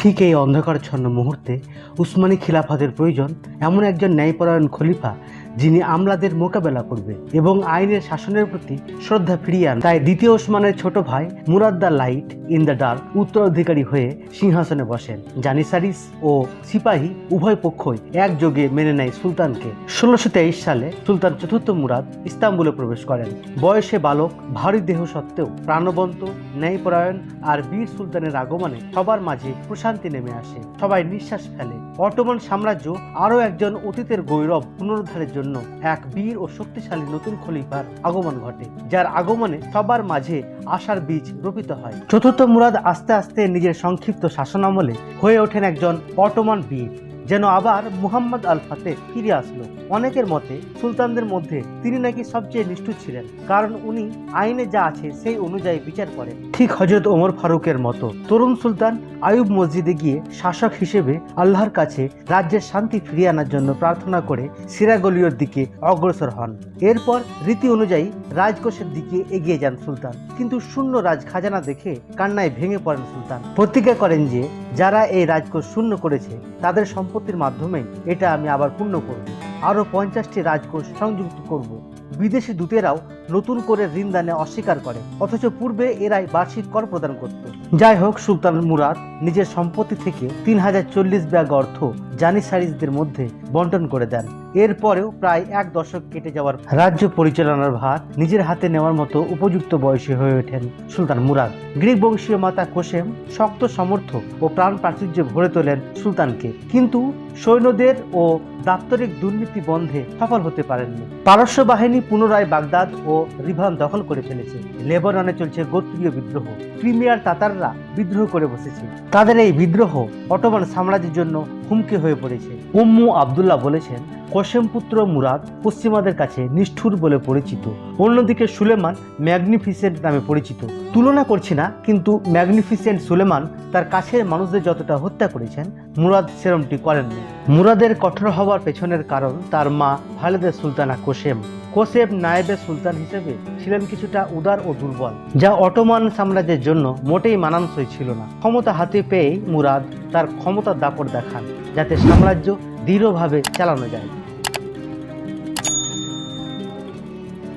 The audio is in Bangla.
ঠিক এই অন্ধকারচ্ছন্ন মুহূর্তে উসমানী খিলাফতের প্রয়োজন এমন একজন ন্যায়পরায়ণ খলিফা যিনি আমলাদের মোকাবেলা করবে এবং আইনের শাসনের প্রতি শ্রদ্ধা ফিরিয়ে আন তাই দ্বিতীয় ওসমানের ছোট ভাই Murad the light in the dark উত্তরাধিকারী হয়ে সিংহাসনে বসেন। জানিসারিস ও সিপাহী উভয় পক্ষই একযোগে মেনে নেয় সুলতানকে। ষোলোশো তেইশ সালে সুলতান চতুর্থ মুরাদ ইস্তাম্বুলে প্রবেশ করেন। বয়সে বালক, ভারী দেহ সত্ত্বেও প্রাণবন্ত, ন্যায়পরায়ণ আর বীর সুলতানের আগমনে সবার মাঝে প্রশান্তি নেমে আসে। সবাই নিঃশ্বাস ফেলে। অটোমান সাম্রাজ্য আরও একজন অতীতের গৌরব পুনরুদ্ধারের জন্য এক বীর ও শক্তিশালী নতুন খলিফার আগমন ঘটে, যার আগমনে সবার মাঝে আশার বীজ রোপিত হয়। চতুর্থ মুরাদ আস্তে আস্তে নিজের সংক্ষিপ্ত শাসনামলে হয়ে ওঠেন একজন অটোমান বীর। যেন আবার মুহাম্মদ আল ফাতে ফিরে আসলো। অনেকের মতে সুলতানদের মধ্যে তিনি নাকি সবচেয়ে নিষ্ঠুর ছিলেন, কারণ উনি আইনে যা আছে সেই অনুযায়ী বিচার করেন। ঠিক হজরত ওমর ফারুকের মতো তরুণ সুলতান আয়ুব মসজিদে গিয়ে শাসক হিসেবে আল্লাহর কাছে রাজ্যের শান্তি ফিরিয়ে আনার জন্য প্রার্থনা করে সিরাগলীয়র দিকে অগ্রসর হন। এরপর রীতি অনুযায়ী রাজকোষের দিকে এগিয়ে যান সুলতান। কিন্তু শূন্য রাজ খাজানা দেখে কান্নায় ভেঙে পড়েন সুলতান। প্রতিজ্ঞা করেন যে যারা এই রাজকোষ শূন্য করেছে, তাদের সম্পত্তির মাধ্যমে এটা আমি আবার পূর্ণ করব। আরও পঞ্চাশটি রাজকোষ সংযুক্ত করব। বিদেশি দূতেরাও নতুন করে ঋণ দানে অস্বীকার করে। অথচ পূর্বে এরাই বার্ষিক কর প্রদান করত। যাই হোক, সুলতান মুরাদ নিজের সম্পত্তি থেকে তিন হাজার চল্লিশ ব্যাগ অর্থ জানিসারিসদের মধ্যে বন্টন করে দেন। এরপরেও প্রায় এক দশক কেটে যাওয়ার রাজ্য পরিচালনার ভার নিজের হাতে নেওয়ার মতো উপযুক্ত বয়সী হয়ে ওঠেন সুলতান মুরাদ। গ্রিক বংশীয় মাতা কোসেম শক্ত সমর্থ ও প্রাণ প্রাচুর্য ভরে তোলেন সুলতানকে। কিন্তু সৈন্যদের ও দাপ্তরিক দুর্নীতি বন্ধে সফল হতে পারেননি। পারস্য বাহিনী পুনরায় বাগদাদ ও রিভান দখল করে ফেলেছে। লেবাননে চলছে গোত্রীয় বিদ্রোহ। ক্রিমিয়ার তাতাররা বিদ্রোহ করে বসেছে। তাদের এই বিদ্রোহ অটোমান সাম্রাজ্যের জন্য হুমকি হয়ে পড়েছে। উম্মু আবদুল্লাহ বলেছেন কোসেম পুত্র মুরাদ পশ্চিমাদের কাছে নিষ্ঠুর বলে পরিচিত। অন্যদিকে সুলেমান ম্যাগনিফিসেন্ট নামে পরিচিত। তুলনা করছি না, কিন্তু ম্যাগনিফিসেন্ট সুলেমান তার কাছের মানুষদের যতটা হত্যা করেছেন, মুরাদ সেরমটি করেননি। মুরাদের কঠোর হওয়ার পেছনের কারণ তার মা খালেদা সুলতানা কোসেম কোসেব নায়েবে সুলতান হিসেবে ছিলেন কিছুটা উদার ও দুর্বল, যা অটোমান সাম্রাজ্যের জন্য মোটেই মানানসই ছিল না। ক্ষমতা হাতে পেয়েই মুরাদ তার ক্ষমতার দাপট দেখান, যাতে সাম্রাজ্য দৃঢ়ভাবে চালানো যায়।